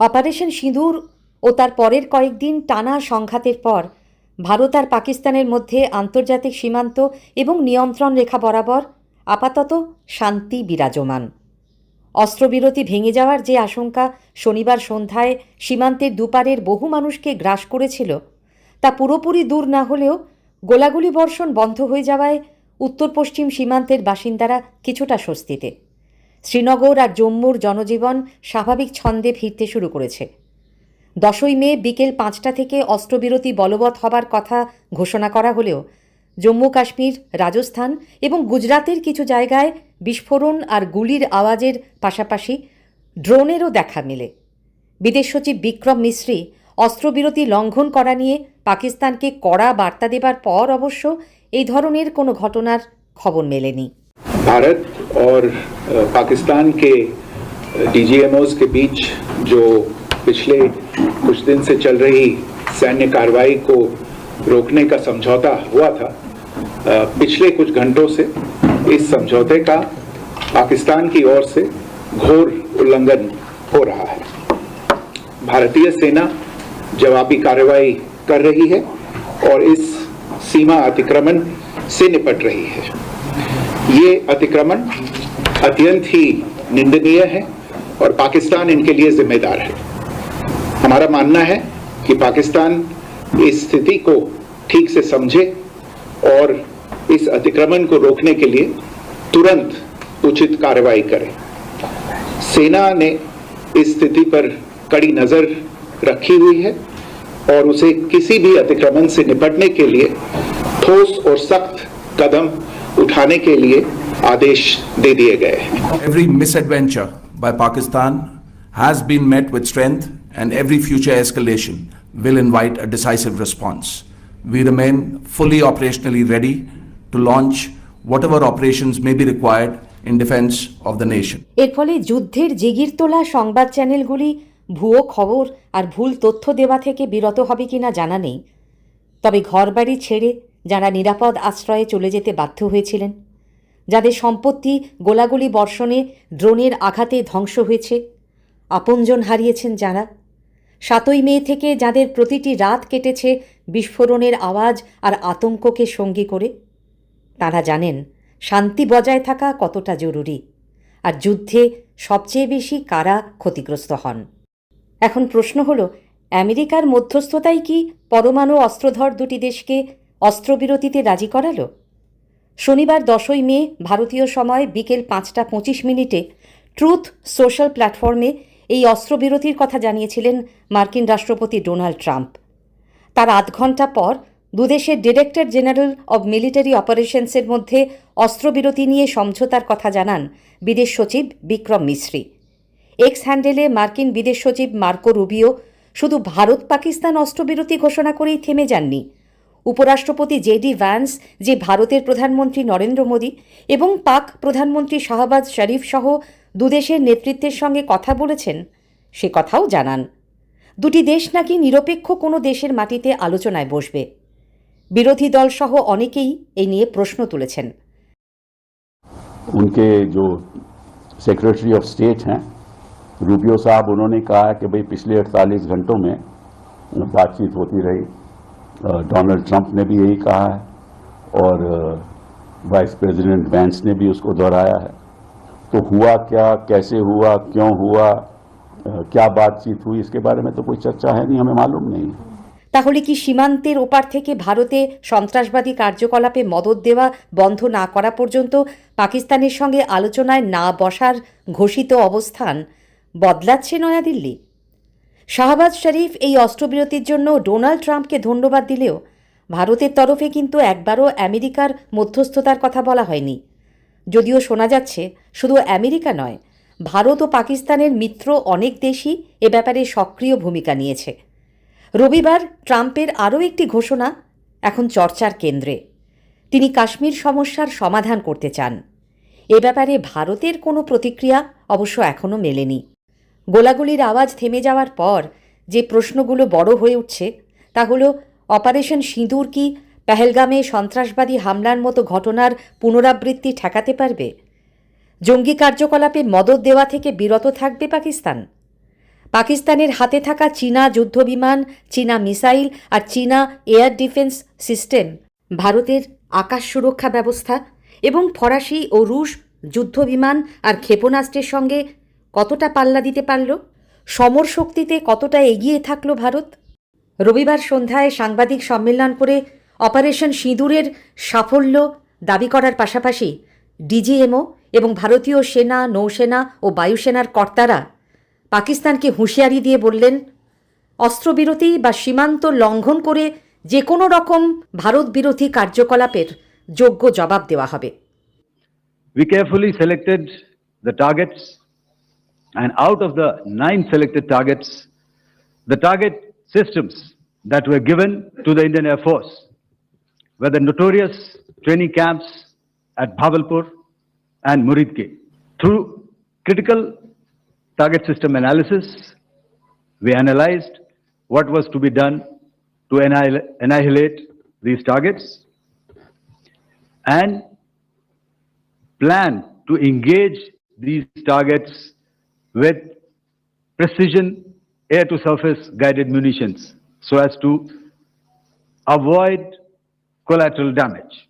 Operation সিঁদুর ও তার পরের কয়েকদিন টানা সংঘাতের পর ভারত আর পাকিস্তানের মধ্যে আন্তর্জাতিক সীমান্ত এবং নিয়ন্ত্রণ রেখা বরাবর আপাতত শান্তি বিরাজমান। অস্ত্রবিরতি ভেঙে যাওয়ার যে আশঙ্কা শনিবার সন্ধ্যায় সীমান্তের দুপারের বহু মানুষকে গ্রাস করেছিল, তা পুরোপুরি দূর না হলেও গোলাগুলি বর্ষণ বন্ধ হয়ে যাওয়ায় উত্তর পশ্চিম সীমান্তের বাসিন্দারা কিছুটা স্বস্তিতে। শ্রীনগর আর জম্মুর জনজীবন স্বাভাবিক ছন্দে ফিরতে শুরু করেছে। দশই মে বিকেল পাঁচটা থেকে অস্ত্রবিরতি বলবৎ হবার কথা ঘোষণা করা হলেও জম্মু কাশ্মীর, রাজস্থান এবং গুজরাতের কিছু জায়গায় বিস্ফোরণ আর গুলির আওয়াজের পাশাপাশি ড্রোনেরও দেখা মেলে। বিদেশ সচিব বিক্রম মিশ্রি অস্ত্রবিরতি লঙ্ঘন করা নিয়ে পাকিস্তানকে কড়া বার্তা দেবার পর অবশ্য এই ধরনের কোনো ঘটনার খবর মেলেনি। भारत और पाकिस्तान के डीजीएमओज के बीच जो पिछले कुछ दिन से चल रही सैन्य कार्रवाई को रोकने का समझौता हुआ था पिछले कुछ घंटों से इस समझौते का पाकिस्तान की ओर से घोर उल्लंघन हो रहा है। भारतीय सेना जवाबी कार्रवाई कर रही है और इस सीमा अतिक्रमण से निपट रही है। ये अतिक्रमण अत्यंत ही निंदनीय है और पाकिस्तान इनके लिए जिम्मेदार है। हमारा मानना है कि पाकिस्तान इस स्थिति को ठीक से समझे और इस अतिक्रमण को रोकने के लिए तुरंत उचित कार्रवाई करे। सेना ने इस स्थिति पर कड़ी नज़र रखी हुई है और उसे किसी भी अतिक्रमण से निपटने के लिए ठोस और सख्त कदम उठाने के लिए आदेश दे दिए गए हैं Every misadventure by Pakistan has been met with strength, and every future escalation will invite a decisive response. We remain fully operationally ready to launch whatever operations may be required in defense of the nation. এর ফলে যুদ্ধের জিগির তোলা সংবাদ চ্যানেলগুলি ভুয়ো খবর আর ভুল তথ্য দেওয়া থেকে বিরত হবে কিনা জানা নেই তবে ঘরবাড়ি ছেড়ে যারা নিরাপদ আশ্রয়ে চলে যেতে বাধ্য হয়েছিলেন। যাদের সম্পত্তি গোলাগুলি বর্ষণে ড্রোনের আঘাতে ধ্বংস হয়েছে, আপনজন হারিয়েছেন যারা। সাতই মে থেকে যাদের প্রতিটি রাত কেটেছে বিস্ফোরণের আওয়াজ আর আতঙ্ককে সঙ্গী করে, তারা জানেন শান্তি বজায় থাকা কতটা জরুরি আর যুদ্ধে সবচেয়ে বেশি কারা ক্ষতিগ্রস্ত হন। এখন প্রশ্ন হল, আমেরিকার মধ্যস্থতাই কি পরমাণু অস্ত্রধর দুটি দেশকে অস্ত্রবিরতিতে রাজি করালো? শনিবার দশই মে, ভারতীয় সময় বিকেল পাঁচটা পঁচিশ মিনিটে ট্রুথ সোশ্যাল প্ল্যাটফর্মে এই অস্ত্রবিরতির কথা জানিয়েছিলেন মার্কিন রাষ্ট্রপতি ডোনাল্ড ট্রাম্প। তার আধ ঘণ্টা পর দুদেশের ডিরেক্টর জেনারেল অব মিলিটারি অপারেশনসের মধ্যে অস্ত্রবিরতি নিয়ে সমঝোতার কথা জানান বিদেশ সচিব বিক্রম মিশ্রি। এক্স হ্যান্ডেলে মার্কিন বিদেশ সচিব মার্কো রুবিও শুধু ভারত পাকিস্তান অস্ত্রবিরতি ঘোষণা করেই থেমে যাননি উপরাষ্ট্রপতি জেডি ভ্যান্স যে ভারতের প্রধানমন্ত্রী নরেন্দ্র মোদী এবং পাক প্রধানমন্ত্রী শাহবাজ শরীফ সহ দুদেশের নেতৃত্বের সঙ্গে কথা বলেছেন সে কথাও জানান দুটি দেশ নাকি নিরপেক্ষ কোনো দেশের মাটিতে আলোচনায় বসবে বিরোধী দলসহ অনেকেই এই নিয়ে প্রশ্ন তুলেছেন उनके जो सेक्रेटरी ऑफ स्टेट हैं रूबियो साहब उन्होंने कहा है कि भाई पिछले 48 घंटों में बातचीत होती रही अ, डोनाल्ड ट्रंप ने भी यही कहा है और अ, वाइस प्रेसिडेंट वैंस ने भी उसको दोहराया है तो हुआ क्या कैसे हुआ क्यों हुआ अ, क्या बातचीत हुई इसके बारे में तो कोई चर्चा है नहीं हमें मालूम नहीं है তাহলে কি সীমান্তের ওপার থেকে ভারতে সন্ত্রাসবাদী কার্যকলাপে মদত দেওয়া বন্ধ না করা পর্যন্ত পাকিস্তানের সঙ্গে আলোচনায় না বসার ঘোষিত অবস্থান বদলাচ্ছে নয়াদিল্লি শাহবাজ শরীফ এই অস্ত্রবিরতির জন্য ডোনাল্ড ট্রাম্পকে ধন্যবাদ দিলেও ভারতের তরফে কিন্তু একবারও আমেরিকার মধ্যস্থতার কথা বলা হয়নি। যদিও শোনা যাচ্ছে, শুধু আমেরিকা নয়, ভারত ও পাকিস্তানের মিত্র অনেক দেশই এ ব্যাপারে সক্রিয় ভূমিকা নিয়েছে। রবিবার ট্রাম্পের আরও একটি ঘোষণা, এখন চর্চার কেন্দ্রে। তিনি কাশ্মীর সমস্যার সমাধান করতে চান। এ ব্যাপারে ভারতের কোনো প্রতিক্রিয়া অবশ্য এখনও মেলেনি। গোলাগুলির আওয়াজ থেমে যাওয়ার পর যে প্রশ্নগুলো বড় হয়ে উঠছে, তা হলো, অপারেশন সিঁদুর কি পেহেলগামে সন্ত্রাসবাদী হামলার মতো ঘটনার পুনরাবৃত্তি ঠেকাতে পারবে? জঙ্গি কার্যকলাপে মদত দেওয়া থেকে বিরত থাকবে পাকিস্তান? পাকিস্তানের হাতে থাকা চীনা যুদ্ধবিমান, চীনা মিসাইল আর চীনা এয়ার ডিফেন্স সিস্টেম, ভারতের আকাশ সুরক্ষা ব্যবস্থা এবং ফরাসি ও রুশ যুদ্ধবিমান আর ক্ষেপণাস্ত্রের সঙ্গে কতটা পাল্লা দিতে পারল? সমর শক্তিতে কতটা এগিয়ে থাকল ভারত? রবিবার সন্ধ্যায় সাংবাদিক সম্মেলন করে অপারেশন সিঁদুরের সাফল্য দাবি করার পাশাপাশি ডিজিএমও এবং ভারতীয় সেনা, নৌসেনা ও বায়ুসেনার কর্তারা পাকিস্তানকে হুঁশিয়ারি দিয়ে বললেন, অস্ত্রবিরতি বা সীমান্ত লঙ্ঘন করে যে কোনো রকম ভারত বিরোধী কার্যকলাপের যোগ্য জবাব দেওয়া হবে। We carefully selected and out of the nine selected targets, the target systems that were given to the Indian Air Force were the notorious training camps at Bhavalpur and Muridke. Through critical target system analysis, we analyzed what was to be done to annihil- annihilate these targets and plan to engage these targets with precision air to surface guided munitions so as to avoid collateral damage.